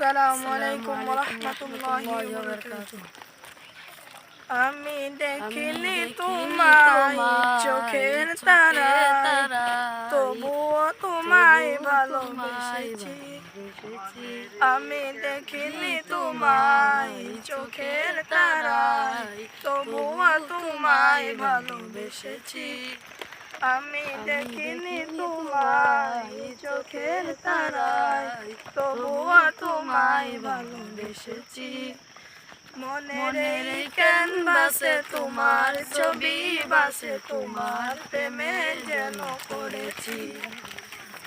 আসসালামু আলাইকুম রহমতুল্লাহি ওয়া বারাকাতুহু আমি দেখিনি তোমায় চোখের তারা তবুও তোমায় ভালোবেসেছি আমি দেখিনি তোমায় চোখের তারা তবুও তোমায় ভালোবেসেছি আমি দেখিনি তোমায় চোখের তারায় তবুও তোমায় ভালোবেসেছি। মনের এই ক্যানভাসে তোমার ছবি বাসে তোমার প্রেমে যেন করেছি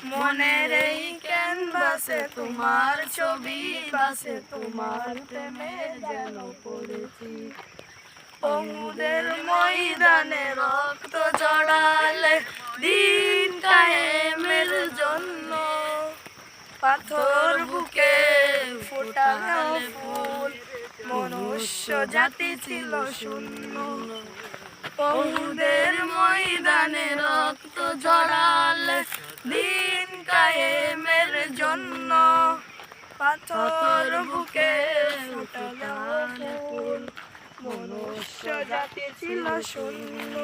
মনের এই ক্যানভাসে তোমার ছবি বাসে তোমার প্রেমে যেন করেছি অঙ্গুদের ময়দানে রক্ত পাথর বুকে ফুটানো ফুল মনুষ্য জাতি ছিল শূন্য। অঙ্গুদের ময়দানে রক্ত জড়ালে দিন কায়েমের জন্য পাথর বুকে ফুল মনুষ্য জাতি ছিল শূন্য।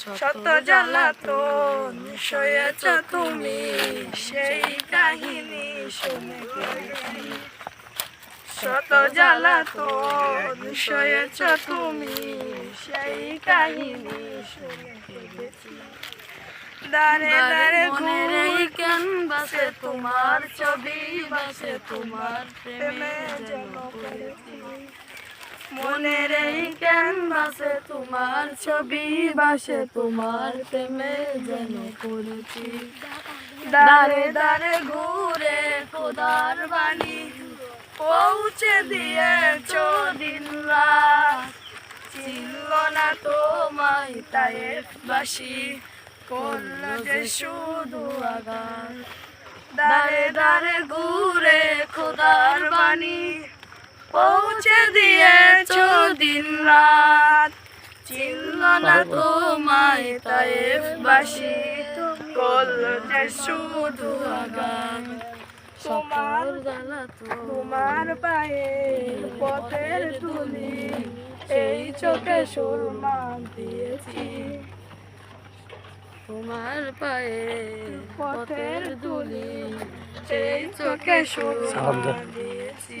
শত জ্বালাতন সয়েছ তুমি সেই কাহিনী শুনে শত জ্বালাতন সয়েছ তুমি সেই কাহিনী শুনে দারে দারে ঘুরে কেন বাসে তোমার ছবি বাসে তোমার প্রেমে করেছি মনের এই ক্যানভাসে তোমার ছবি, বাসে তোমার প্রেমে যেন করেছি দারে দারে ঘুরে খোদার বাণী পৌঁছে দিয়েছ দিন রাত। চিনল না তোমায় তায়ের বাসি করল যে শুধু আগার দারে দারে ঘুরে খোদার বাণী পৌঁছে দিয়েছ দিন রাত। চিনল না তোমায় তায়েফ বাসি। করল যে শুধু আগাম। তোমার তোমার পায়ে পথের তুলি এই চোখে সুরমা দিয়েছি। তোমার পায়ে পথের তুলি এই চোখে সুরমা দিয়েছি।